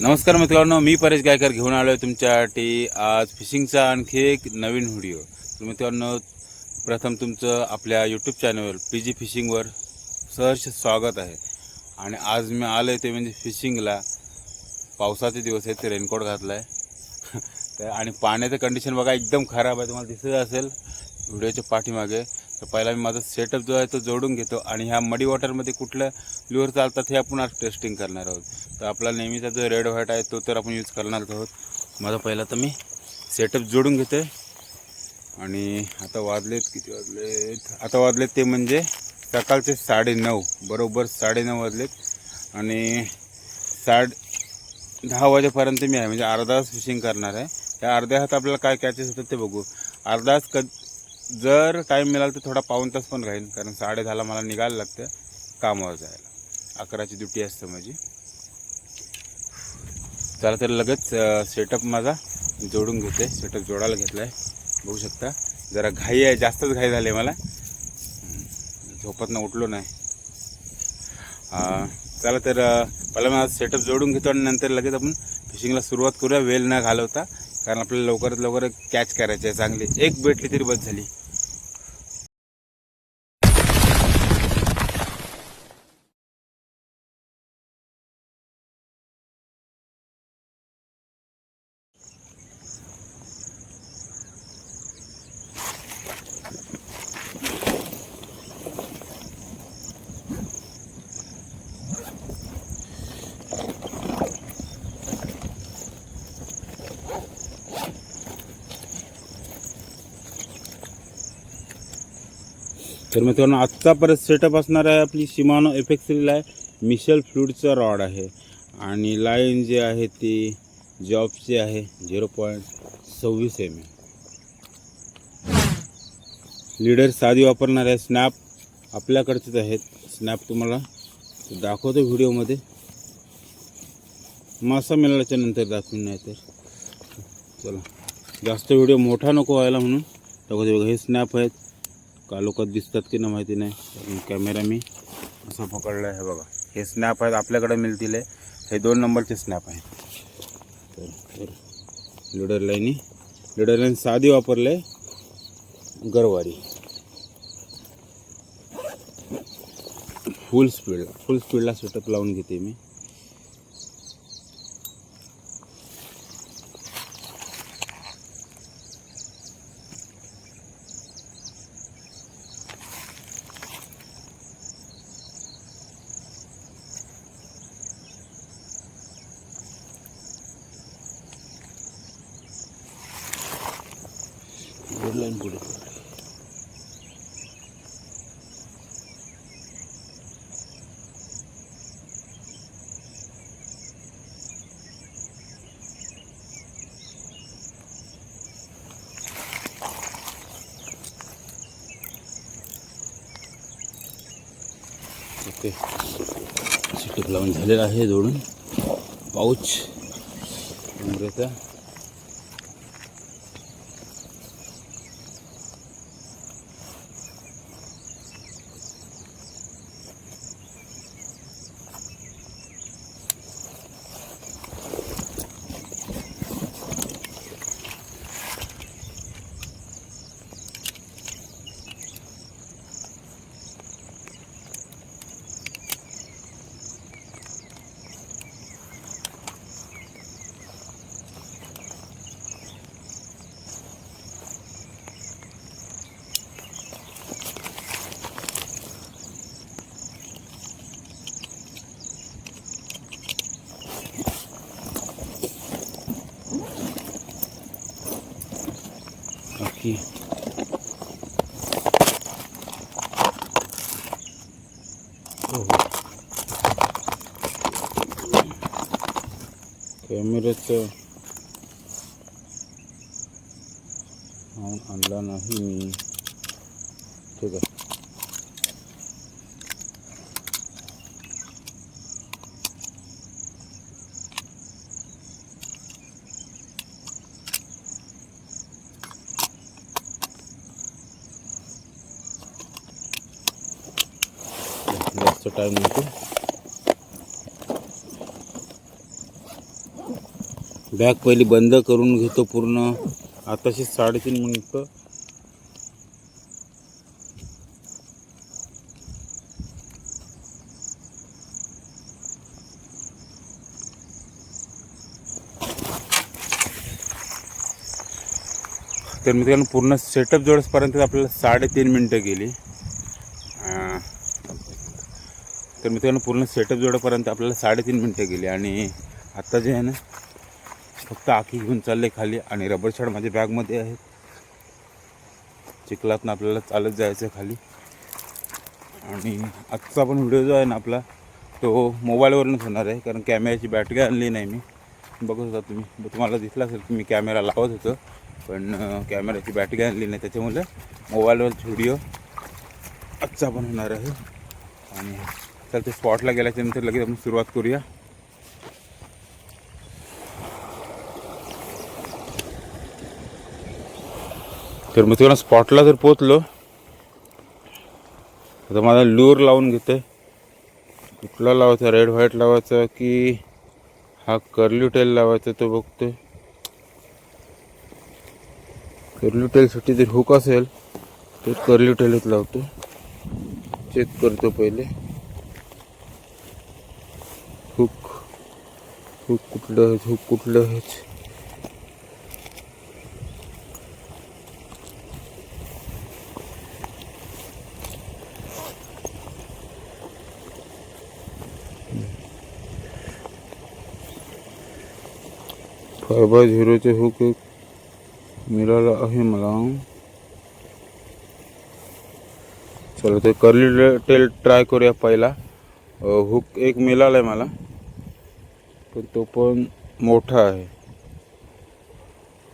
नमस्कार मित्रांनो मी परेश गायकर घेऊन आलो आहे तुमच्यासाठी आज फिशिंगचा आणखी एक नवीन व्हिडिओ. तर मित्रांनो प्रथम तुमचं आपल्या यूट्यूब चॅनलवर पी जी फिशिंगवर सहर्ष स्वागत आहे. आणि आज मी आलो आहे ते म्हणजे फिशिंगला पावसाचे दिवस आहेत ते रेनकोट घातला आहे तर आणि पाण्याचं कंडिशन बघा एकदम खराब आहे. तुम्हाला दिसत असेल व्हिडिओच्या पाठीमागे. तर पहिला मी माझा सेटअप जो आहे तो जोडून घेतो आणि ह्या मडी वॉटरमध्ये कुठल्या लुअर चालतात हे आपण आज टेस्टिंग करणार आहोत. तर आपला नेहमीचा जो रेड व्हाईट आहे तो तर आपण यूज करणार आहोत. माझा पहिला तर मी सेटअप जोडून घेतो आणि आता वाजलेत किती वाजलेत? आता वाजलेत ते म्हणजे सकाळचे साडेनऊ बरोबर साडेनऊ वाजलेत. आणि साड दहा वाजेपर्यंत मी आहे म्हणजे अर्धा तास फिशिंग करणार आहे. त्या अर्ध्या हात आपल्याला काय कॅचेस होतात ते बघू. अर्धा तास क जर टाईम मिळाला तर थोडा पाऊन तास पण राहील कारण साडे दहाला मला निघायला लागतं कामावर जायला. अकराची ड्युटी असते माझी. चला तर लगेच सेटअप माझा जोडून घेते. सेटअप जोडायला घेतला आहे बघू शकता. जरा घाई आहे जास्तच घाई झाली आहे मला. झोपतनं उठलो नाही. चला तर पहिला माझा सेटअप जोडून घेतो आणि नंतर लगेच आपण फिशिंगला सुरुवात करूया. वेल न घालवता कारण आपल्याला लवकरात लवकर कॅच करायची आहे. चांगली एक भेटली तरी बस झाली. तर मित्रांनो आजचा परत सेटअप असणार आहे आपली शिमानो एफेक्सरीला आहे मिशेल फ्लूडचा रॉड आहे. आणि लाईन जे आहे ती जॉबची आहे झिरो पॉईंट सव्वीस एम ए लीडर साधी वापरणार आहे स्नॅप आपल्याकडचेच आहेत. स्नॅप तुम्हाला दाखवतो व्हिडिओमध्ये. मासा मिळाल्याच्या नंतर दाखवून नाही तर. चला. जास्त व्हिडिओ मोठा नको व्हायला म्हणून. बघा हे स्नॅप आहेत. कालोखात दिसतात की ना माहिती नाही. कॅमेरा मी असं पकडलं आहे बघा. हे स्नॅप आहेत आपल्याकडे मिळतील हे. दोन नंबरचे स्नॅप आहेत. तर लिडर लाईनी लिडर लाईन साधी वापरलं. आहे गरवारी फुल स्पीडला फुल स्पीडला सेटअप लावून घेते मी लाईन पुढे ओके सेटअप लावून झालेला आहे जोडून. पाऊच. कमरेचा ओके हो. कॅमेऱ्याचं आणला नाही मी. जास्त टाईम लागतो बॅग पहिली बंद करून घेतो पूर्ण. आताशी साडेतीन मिनिट तर मित्रांनो पूर्ण सेटअप जवळपर्यंत आपल्याला साडेतीन मिनिटं गेली. तर मित्रांनो पूर्ण सेटअप जोडेपर्यंत आपल्याला साडेतीन मिनटं गेली आणि आत्ता जे आहे ना फक्त आखी घेऊन चालले खाली आणि रबर शॉट माझ्या बॅगमध्ये आहेत चिखलातनं आपल्याला चालत जायचं आहे खाली. आणि आजचा पण व्हिडिओ जो आहे ना आपला तो मोबाईलवरूनच होणार आहे कारण कॅमेऱ्याची बॅटरी आणली नाही मी. बघत होता तुम्ही. तुम्हाला दिसला असेल की मी कॅमेरा लावत होतो पण अं, कॅमेऱ्याची बॅटरी आणली नाही. त्याच्यामुळे मोबाईलवर व्हिडिओ आजचा पण होणार आहे. आणि चल ते स्पॉटला गेल्याच्यानंतर लगेच आपण सुरुवात करूया. तर मित्रांनो स्पॉटला जर पोचलो आता माझा लूर लावून घेते. कुठला लावायचा? रेड व्हाईट लावायचा की हा कर्ली टेल लावायचा तो बघतोय. कर्ली टेलसाठी जर हुक असेल तर कर्ली टेलच लावतो चेक करतो पहिले. हुक कुठलं आहे हुक कुठलं आहे. फायबर झिरोचे हुक एक मिळाला आहे मला. चला ते कर्ली टेल ट्राय करूया पहिला. हुक एक मिळाला आहे मला. पण तो पण मोठा आहे.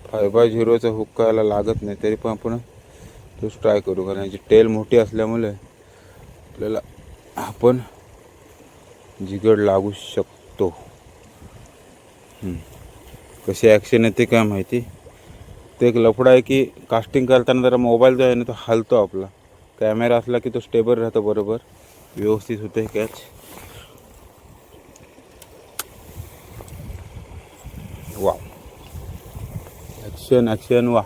फाय बाय झिरोचा हुक करायला लागत नाही तरी पण आपण तोच ट्राय करू. कारण याची टेल मोठी असल्यामुळे आपल्याला आपण जिगड लागू शकतो. कशी ॲक्शन येते काय माहिती? ते एक लफडा आहे की कास्टिंग करताना जरा मोबाईल जो आहे ना तो हलतो आपला. कॅमेरा असला की तो स्टेबल राहतो बरोबर. व्यवस्थित होते कॅच वा ॲक्शन ॲक्शन वा.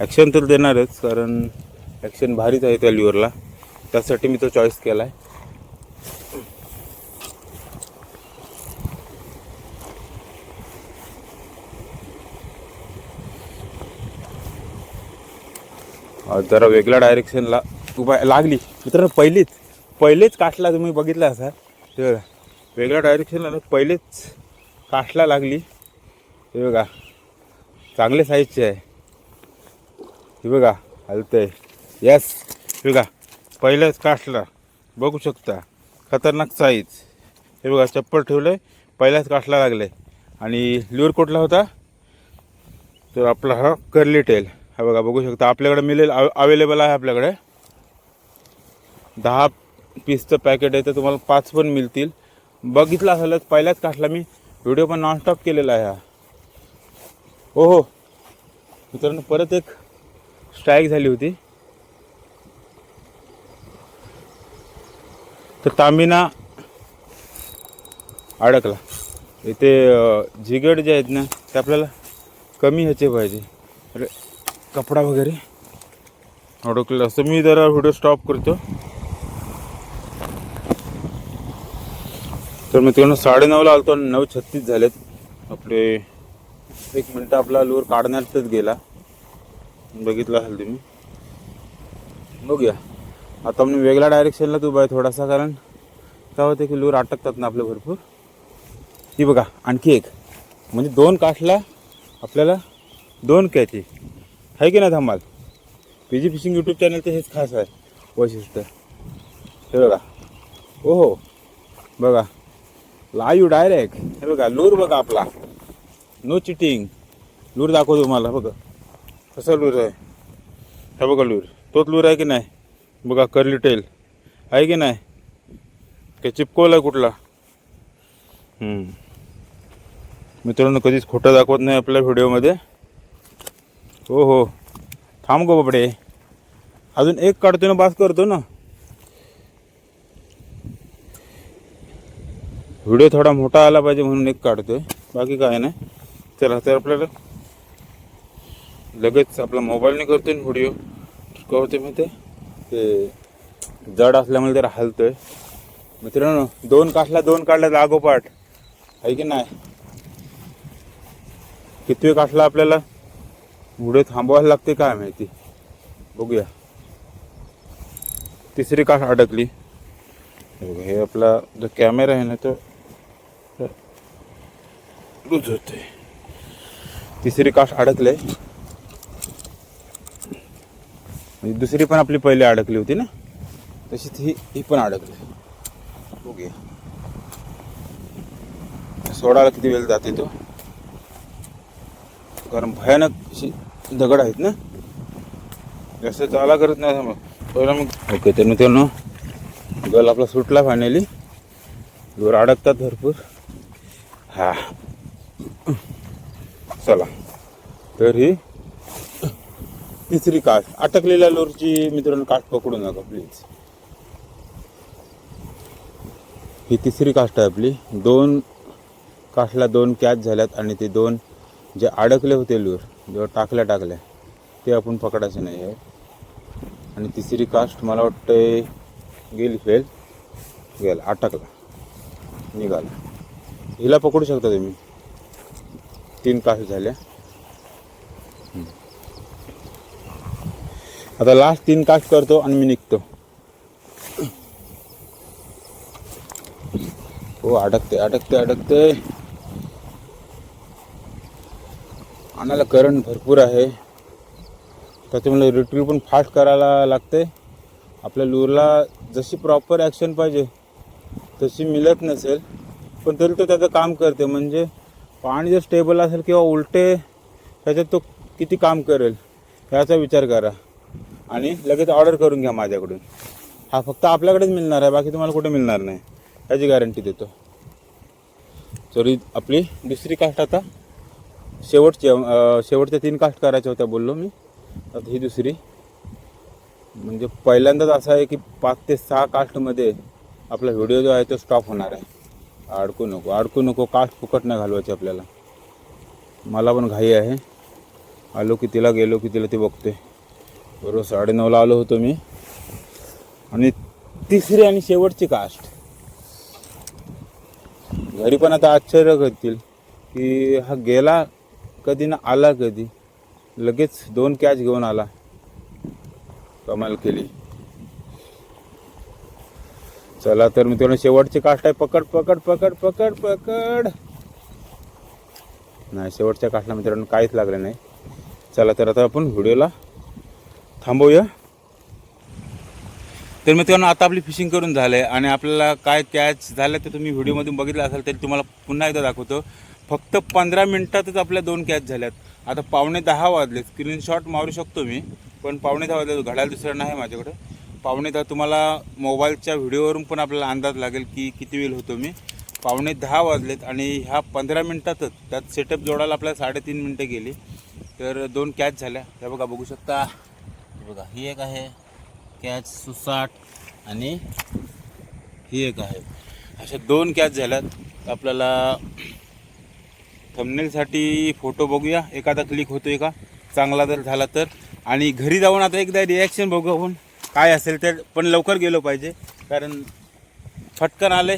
ॲक्शन तर देणारच कारण ॲक्शन भारीच आहे त्या लिव्हरला त्यासाठी मी तो चॉईस केला आहे जरा वेगळ्या डायरेक्शनला उभा लागली. मित्रांनो पहिलीच. पहिलेच काठला तुम्ही बघितला असा ते बघा. वेगळ्या डायरेक्शनला पहिलेच काठला लागली. हे बघा. चांगले साईजचे आहे. हे बघा हलतंय. यस हे बघा पहिल्याच काठला बघू शकता खतरनाक साईज हे बघा चप्पल ठेवलं आहे पहिल्याच काठला लागले. आणि लिवर कोटला होता? तर आपला हा कर्ली टेल हा बघा बघू शकता आपल्याकडे मिळेल अवेलेबल आहे आपल्याकडे. दहा पीसचं पॅकेट आहे तर तुम्हाला पाच पण मिळतील. बघितलं असेलच पहिल्याच काठला मी. व्हिडिओ पण नॉनस्टॉप केलेला आहे हा. हो हो. मित्रांनो परत एक स्ट्राईक झाली होती. तर तांबिना अडकला. इथे झिगड जे आहेत ना ते आपल्याला कमी ह्याचे पाहिजे. अरे कपडा वगैरे अडकलेला असं मी जरा व्हिडिओ स्टॉप करतो. तर मित्रांनो साडेनऊला आलतो आणि नऊ छत्तीस झालेत. आपले एक मिनटं आपला लूर काढण्यातच गेला. बघितलं असेल तुम्ही. बघूया. आता म्हणून वेगळ्या डायरेक्शनला तू बाय थोडासा कारण काय होतं की लूर अटकतात ना आपले भरपूर. ही बघा आणखी एक. म्हणजे दोन काठला आपल्याला दोन कॅची आहे. की नाही धमाल? पी जी फिशिंग यूट्यूब चॅनलचं हेच खास आहे वैशिष्ट्य. हे बघा. हो हो बघा. Live direct. हे बघा लूर बघा आपला. नो चिटिंग लूर दाखवतो तुम्हाला बघा. कसा लूर आहे? हे बघा लूर. तोच लूर आहे की नाही? बघा करली टेल आहे की नाही? काही चिपकवला कुठला? मित्रांनो कधीच खोटं दाखवत नाही आपल्या व्हिडिओमध्ये. हो हो. थांब गो बापडे अजून एक काढतो ना बास करतो ना. व्हिडिओ थोडा मोठा आला पाहिजे म्हणून एक काढतोय. बाकी काय नाही. चला तर आपल्याला लगेच आपला मोबाईलने करतो करतोय व्हिडिओ करते मग ते जड असल्यामुळे जरा हलतोय. मित्रांनो दोन काठला दोन काढल्या लागोपाठ. आहे की नाही? किती काठला आपल्याला व्हिडिओ थांबवायला लागते काय माहिती? बघूया. तिसरी काठ अडकली. हे आपला जो कॅमेरा आहे ना तो लूज होते तिसरी काठ अडकले. म्हणजे दुसरी पण आपली पहिले अडकली होती ना? तशीच ही ही पण अडकली. बघूया. सोडायला किती वेळ जाते तो? कारण भयानक अशी दगड आहेत ना? जास्त चाला करत नाही मग पहिला मग ओके तर मित्रांनो गल आपला सुटला फायनली दोर अडकतात भरपूर. हा. चला. तर ही तिसरी काठ. अटकलेल्या लोरची मित्रांनो काठ पकडू नका प्लीज ही तिसरी काष्ट आहे आपली. दोन काठला दोन कॅच झाल्यात आणि ते दोन जे अडकले होते लूर जेव्हा टाकल्या टाकल्या ते आपण पकडायचे नाही आहे. आणि तिसरी कास्ट मला वाटतं गेली फेल. गेला अटकला. निघाला. हिला पकडू शकता तुम्ही? तीन कास्ट झाल्या आता लास्ट तीन कास्ट करतो आणि मी निघतो. हो अडकते अडकते अडकते. आणायला करंट भरपूर आहे. त्याच्यामुळे रिट्रीव पण फास्ट करायला लागते. आपल्या लूरला जशी प्रॉपर ॲक्शन पाहिजे तशी मिळत नसेल पण तरी तो त्याचं काम करते. म्हणजे पाणी जर स्टेबल असेल किंवा उलटे त्याच्यात तो किती काम करेल याचा विचार करा. आणि लगेच ऑर्डर करून घ्या माझ्याकडून. हा फक्त आपल्याकडेच मिळणार आहे बाकी तुम्हाला कुठे मिळणार नाही. याची गॅरंटी देतो. तरी आपली दुसरी कास्ट आता शेवटच्या शेवटच्या तीन कास्ट करायच्या होत्या बोललो मी. आता ही दुसरी. म्हणजे पहिल्यांदाच असं आहे की पाच ते सहा कास्टमध्ये आपला व्हिडिओ जो आहे तो स्टॉप होणार आहे. अडकू नको अडकू नको कास्ट फुकट नाही घालवायची आपल्याला. मला पण घाई आहे. आलो की तिला गेलो की तिला ते बघते बरोबर साडेनऊला आलो होतो मी. आणि तिसरी आणि शेवटची कास्ट घरी पण आता आश्चर्य करतील की हा गेला कधी ना आला कधी. लगेच दोन कॅच घेऊन आला. कमाल केली. चला तर मित्रांनो शेवटची कास्ट आहे. पकड पकड पकड पकड पकड. नाही शेवटच्या कास्टला मित्रांनो काहीच लागलं नाही. चला तर आता आपण व्हिडिओला थांबवूया. तर मित्रांनो आता आपली फिशिंग करून झालं आहे आणि आपल्याला काय कॅच झालं ते तुम्ही व्हिडिओमधून बघितलं असाल तरी तुम्हाला पुन्हा एकदा दाखवतो. फक्त पंधरा मिनिटातच आपल्या दोन कॅच झाल्यात. आता पावणे दहा वाजले. स्क्रीनशॉट मारू शकतो मी पण पावणे दहा वाजले. घड्याला दुसरं नाही माझ्याकडं. पावणे दहा तुम्हाला मोबाईलच्या व्हिडिओवरून पण आपल्याला अंदाज लागेल की किती वेळ होतो मी. पावणे दहा वाजलेत आणि ह्या पंधरा मिनटातच त्यात सेटअप जोडायला आपल्याला साडेतीन मिनटं गेली. तर दोन कॅच झाल्या. त्या बघा बघू शकता. बघा ही एक आहे. कॅच सुसाट आणि ही एक आहे. अशा दोन कॅच झाल्यात. आपल्याला थंबनेलसाठी फोटो बघूया. एखादा क्लिक होतोय का? चांगला जर झाला तर. आणि घरी जाऊन आता एकदा रिॲक्शन बघू आपण. काय असेल तर पण लवकर गेलो पाहिजे कारण फटकन आले.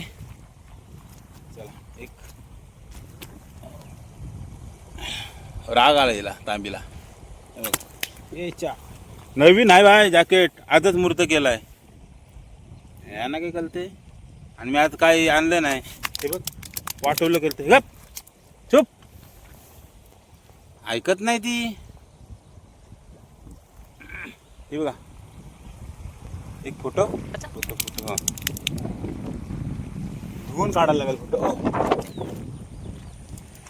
चला एक. राग आला हिला तांबीला. नवीन आहे बाय जॅकेट आजच मूर्त केलाय. यांना काय कळते आणि मी आज काही आणलं नाही. हे बघ वाटवलं करते. गप. चुप. ऐकत नाही ती. हे बघा. एक फोटो फोटो फोटो हा. धुवून काढायला लागेल फोटो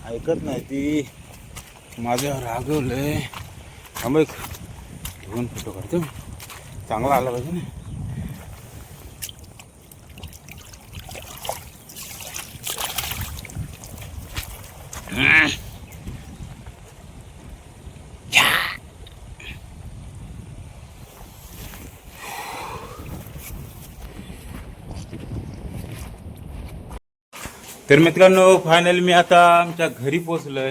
ऐकत नाही ती. माझ्यावर रागवलंय. थांब एक. धुवून फोटो काढतो. चांगला आला पाहिजे ना. तर मित्रांनो फायनली मी आता आमच्या घरी पोचलोय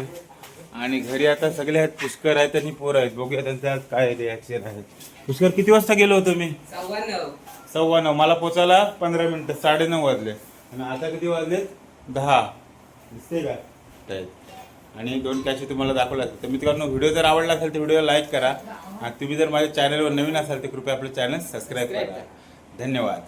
आणि घरी आता सगळे आहेत पुष्कर आहेत आणि पोर आहेत. बघूया त्यांचं आज काय रिॲक्शन आहे. पुष्कर किती वाजता गेलो होतो मी? सव्वा नऊ मला पोचायला पंधरा मिनिटं साडे नऊ वाजले. आणि आता किती वाजले? दहा. दिसते का. आणि दोन कॅशे तुम्हाला दाखवला तर मित्रांनो व्हिडिओ जर आवडला असेल तर व्हिडिओला लाईक करा. आणि तुम्ही जर माझ्या चॅनलवर नवीन असाल तर कृपया आपलं चॅनल सबस्क्राईब करा. धन्यवाद.